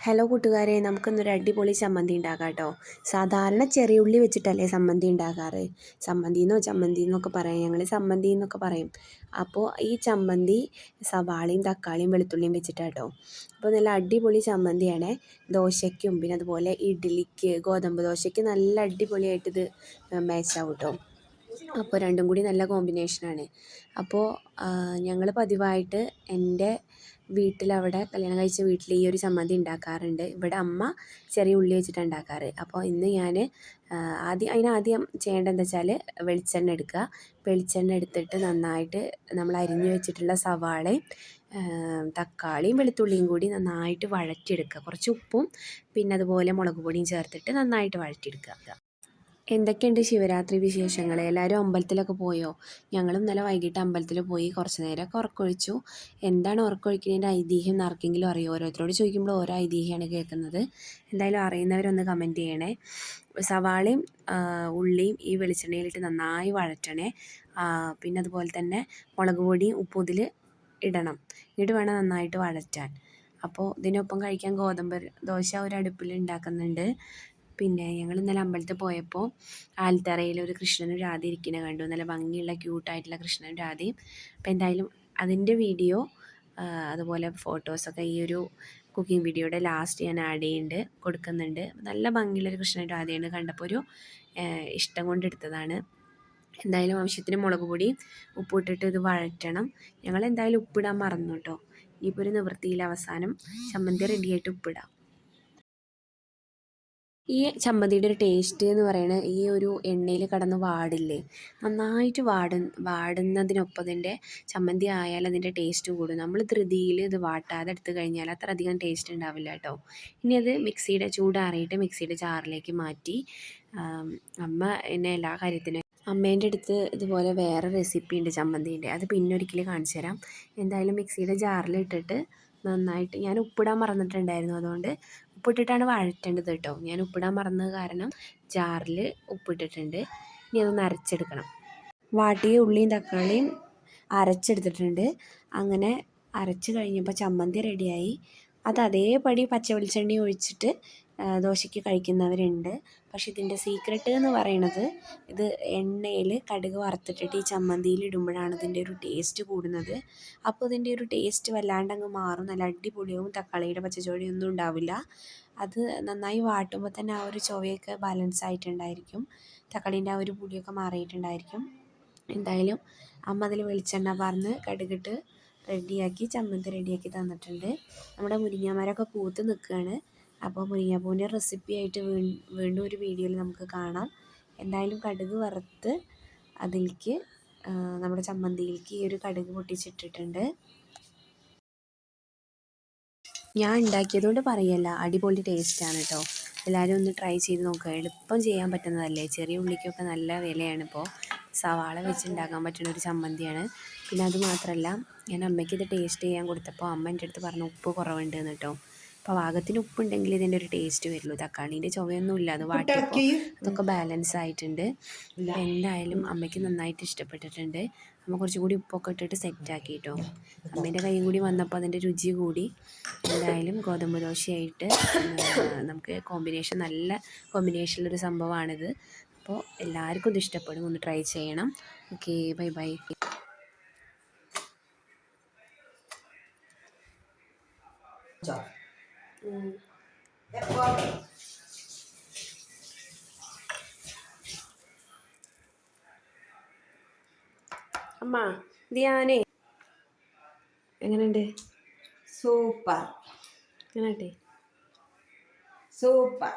Hello കൂട്ടുകാരെ നമുക്കിന്നൊരു അടിപൊളി ചമ്മന്തി ഉണ്ടാക്കാം കേട്ടോ സാധാരണ ചെറിയ ഉള്ളി വെച്ചിട്ടല്ലേ ചമ്മന്തി ഉണ്ടാക്കാറ്? ചമ്മന്തിന്നോ ചമ്മന്തി എന്നൊക്കെ പറയും. ഞങ്ങൾ ചമ്മന്തി എന്നൊക്കെ പറയും. അപ്പോൾ ഈ ചമ്മന്തി സവാളയും തക്കാളിയും വെളുത്തുള്ളിയും വെച്ചിട്ടാണ് കേട്ടോ അപ്പോൾ നല്ല അടിപൊളി ചമ്മന്തിയാണ്. ദോശയ്ക്കും പിന്നെ അതുപോലെ ഇഡ്ഡലിക്ക് ഗോതമ്പ് ദോശയ്ക്ക് നല്ല അടിപൊളിയായിട്ട് ഇത് കേട്ടോ അപ്പോൾ രണ്ടും കൂടി നല്ല കോമ്പിനേഷനാണ് അപ്പോൾ ഞങ്ങൾ പതിവായിട്ട് എന്റെ വീട്ടിലവിടെ കല്യാണം കഴിച്ച വീട്ടിൽ ഈ ഒരു ചമ്മന്തി ഉണ്ടാക്കാറുണ്ട് ഇവിടെ അമ്മ ചെറിയ ഉള്ളി വെച്ചിട്ടാണ് ഉണ്ടാക്കാറ് അപ്പോൾ ഇന്ന് ഞാൻ ആദ്യം അതിനാദ്യം ചെയ്യേണ്ടത് എന്താ വെച്ചാൽ വെളിച്ചെണ്ണ എടുക്കുക. വെളിച്ചെണ്ണ എടുത്തിട്ട് നന്നായിട്ട് നമ്മൾ അരിഞ്ഞു വെച്ചിട്ടുള്ള സവാളയും തക്കാളിയും വെളുത്തുള്ളിയും കൂടി നന്നായിട്ട് വഴറ്റിയെടുക്കുക. കുറച്ച് ഉപ്പും പിന്നെ അതുപോലെ മുളക് പൊടിയും ചേർത്തിട്ട് നന്നായിട്ട് വഴറ്റിയെടുക്കുക. എന്തൊക്കെയുണ്ട് ശിവരാത്രി വിശേഷങ്ങൾ? എല്ലാവരും അമ്പലത്തിലൊക്കെ പോയോ? ഞങ്ങളും ഇന്നലെ വൈകിട്ട് അമ്പലത്തിൽ പോയി കുറച്ച് നേരമൊക്കെ ഉറക്കൊഴിച്ചു. എന്താണ് ഉറക്കൊഴിക്കുന്നതിന്റെ ഐതിഹ്യം ആർക്കെങ്കിലും അറിയോ? ഓരോരുത്തരോട് ചോദിക്കുമ്പോൾ ഓരോ ഐതിഹ്യമാണ് കേൾക്കുന്നത്. എന്തായാലും അറിയുന്നവരൊന്ന് കമന്റ് ചെയ്യണേ. സവാളയും ഉള്ളിയും ഈ വെളിച്ചെണ്ണയിലിട്ട് നന്നായി വഴറ്റണേ. പിന്നെ അതുപോലെ തന്നെ മുളക് പൊടിയും ഉപ്പും ഇതിൽ ഇടണം. എന്നിട്ട് വേണം നന്നായിട്ട് വഴറ്റാൻ. അപ്പോൾ ഇതിനൊപ്പം കഴിക്കാൻ ഗോതമ്പ് ദോശ ഒരു അടുപ്പിൽ ഉണ്ടാക്കുന്നുണ്ട്. പിന്നെ ഞങ്ങൾ ഇന്നലെ അമ്പലത്തിൽ പോയപ്പോൾ ആൽത്തറയിൽ ഒരു കൃഷ്ണനും രാധ ഇരിക്കുന്നത് കണ്ടു. നല്ല ഭംഗിയുള്ള ക്യൂട്ടായിട്ടുള്ള കൃഷ്ണനും രാധയും. അപ്പോൾ എന്തായാലും അതിന്റെ വീഡിയോ അതുപോലെ ഫോട്ടോസൊക്കെ ഈ ഒരു കുക്കിംഗ് വീഡിയോയുടെ ലാസ്റ്റ് ഞാൻ ആഡ് ചെയ്യുന്നുണ്ട് കൊടുക്കുന്നുണ്ട്. നല്ല ഭംഗിയുള്ളൊരു കൃഷ്ണൻ രാധയാണ് കണ്ടപ്പോൾ ഒരു ഇഷ്ടം കൊണ്ടെടുത്തതാണ് എന്തായാലും ആവശ്യത്തിന് മുളക് പൊടി ഉപ്പിട്ടിട്ട് ഇത് വഴറ്റണം. ഞങ്ങൾ എന്തായാലും ഉപ്പിടാൻ മറന്നു കേട്ടോ. ഇനിയിപ്പോൾ ഒരു നിവൃത്തിയിൽ അവസാനം ചമ്മന്തി റെഡിയായിട്ട് ഉപ്പിടാം ഈ ചമ്മന്തിയുടെ ഒരു ടേസ്റ്റ് എന്ന് പറയുന്നത് ഈ ഒരു എണ്ണയിൽ കടന്ന് വാടില്ലേ? നന്നായിട്ട് വാട വാടുന്നതിനൊപ്പം ഇതിന്റെ ചമ്മന്തി ആയാൽ അതിന്റെ ടേസ്റ്റ് കൂടും. നമ്മൾ ധൃതിയിൽ ഇത് വാട്ടാതെ എടുത്തു കഴിഞ്ഞാൽ അത്ര അധികം ടേസ്റ്റ് ഉണ്ടാവില്ല കേട്ടോ. ഇനി അത് മിക്സിയുടെ ചൂടാറിയിട്ട് മിക്സിയുടെ ജാറിലേക്ക് മാറ്റി അമ്മ എന്നെ എല്ലാ കാര്യത്തിനും അമ്മേന്റെ അടുത്ത് ഇതുപോലെ വേറെ റെസിപ്പി ഉണ്ട് ചമ്മന്തിന്റെ. അത് പിന്നെ ഒരിക്കൽ കാണിച്ചു തരാം. എന്തായാലും മിക്സിയുടെ ജാറിലിട്ടിട്ട് നന്നായിട്ട് ഞാൻ ഉപ്പിടാൻ മറന്നിട്ടുണ്ടായിരുന്നു. അതുകൊണ്ട് ഉപ്പിട്ടിട്ടാണ് വഴറ്റേണ്ടത് കേട്ടോ. ഞാൻ ഉപ്പിടാൻ മറന്നത് കാരണം ജാറിൽ ഉപ്പിട്ടിട്ടുണ്ട്. ഇനി അതൊന്ന് അരച്ചെടുക്കണം. വാട്ടിയ ഉള്ളിയും തക്കാളിയും അരച്ചെടുത്തിട്ടുണ്ട്. അങ്ങനെ അരച്ച് കഴിഞ്ഞപ്പോൾ ചമ്മന്തി റെഡിയായി അത് അതേപടി പച്ച വെളിച്ചെണ്ണ ഒഴിച്ചിട്ട് ദോശയ്ക്ക് കഴിക്കുന്നവരുണ്ട്. പക്ഷേ ഇതിന്റെ സീക്രട്ട് എന്ന് പറയണത് ഇത് എണ്ണയിൽ കടുക് വറുത്തിട്ടിട്ട് ഈ ചമ്മന്തിയിൽ ഇടുമ്പോഴാണ് ഇതിന്റെ ഒരു ടേസ്റ്റ് കൂടുന്നത്. അപ്പോൾ ഇതിന്റെ ഒരു ടേസ്റ്റ് വല്ലാണ്ട് അങ്ങ് മാറും. നല്ല അടിപൊളിയാവും. തക്കാളിയുടെ പച്ചച്ചോടിയൊന്നും ഉണ്ടാവില്ല. അത് നന്നായി വാട്ടുമ്പോൾ തന്നെ ആ ഒരു ചൊവയൊക്കെ ബാലൻസ് ആയിട്ടുണ്ടായിരിക്കും. തക്കാളീന്റെ ആ ഒരു പുളിയൊക്കെ മാറിയിട്ടുണ്ടായിരിക്കും. എന്തായാലും അമ്മ അതിൽ വെളിച്ചെണ്ണ പറഞ്ഞ് കടുകിട്ട് റെഡിയാക്കി ചമ്മന്തി റെഡിയാക്കി തന്നിട്ടുണ്ട്. നമ്മുടെ മുരിങ്ങാമരമൊക്കെ പൂത്ത് നിൽക്കുകയാണ്. അപ്പോൾ മുരിങ്ങാപ്പൂവിന്റെ റെസിപ്പി ആയിട്ട് വീണ്ടും ഒരു വീഡിയോയിൽ നമുക്ക് കാണാം. എന്തായാലും കടുക് വറുത്ത് അതിലേക്ക് നമ്മുടെ ചമ്മന്തിയിലേക്ക് ഈ ഒരു കടുക് പൊട്ടിച്ചിട്ടിട്ടുണ്ട്. ഞാൻ ഉണ്ടാക്കിയതുകൊണ്ട് പറയല്ല അടിപൊളി ടേസ്റ്റാണ് കേട്ടോ എല്ലാവരും ഒന്ന് ട്രൈ ചെയ്ത് നോക്കുക. എളുപ്പം ചെയ്യാൻ പറ്റുന്നതല്ലേ? ചെറിയ ഉള്ളിക്കൊക്കെ നല്ല വിലയാണ് ഇപ്പോൾ സവാള വെച്ച് ഉണ്ടാക്കാൻ പറ്റുന്ന ഒരു ചമ്മന്തിയാണ്. പിന്നെ അത് മാത്രമല്ല ഞാൻ അമ്മയ്ക്ക് ഇത് ടേസ്റ്റ് ചെയ്യാൻ കൊടുത്തപ്പോൾ അമ്മ എന്റെ അടുത്ത് പറഞ്ഞു ഉപ്പ് കുറവുണ്ട് കേട്ടോ അപ്പോൾ പാകത്തിന് ഉപ്പുണ്ടെങ്കിൽ ഇതിന്റെ ഒരു ടേസ്റ്റ് വരുള്ളൂ. തക്കാളീന്റെ ചുവയൊന്നും ഇല്ല അത് വാട്ടിയപ്പോൾ അതൊക്കെ ബാലൻസ് ആയിട്ടുണ്ട്. എന്തായാലും അമ്മയ്ക്ക് നന്നായിട്ട് ഇഷ്ടപ്പെട്ടിട്ടുണ്ട്. അമ്മ കുറച്ചുകൂടി ഉപ്പൊക്കെ ഇട്ടിട്ട് സെറ്റാക്കി കേട്ടോ അമ്മേന്റെ കൈയും കൂടി വന്നപ്പോൾ അതിന്റെ രുചി കൂടി. എന്തായാലും ഗോതമ്പ് ദോശയായിട്ട് നമുക്ക് കോമ്പിനേഷൻ നല്ല കോമ്പിനേഷനിലൊരു സംഭവമാണിത് അപ്പോൾ എല്ലാവർക്കും ഇത് ഇഷ്ടപ്പെടും. ഒന്ന് ട്രൈ ചെയ്യണം. Okay bye bye job. അമ്മ ധ്യാനേ എങ്ങനെയുണ്ട്? സൂപ്പർ. എങ്ങനെയാട്ടെ സൂപ്പർ.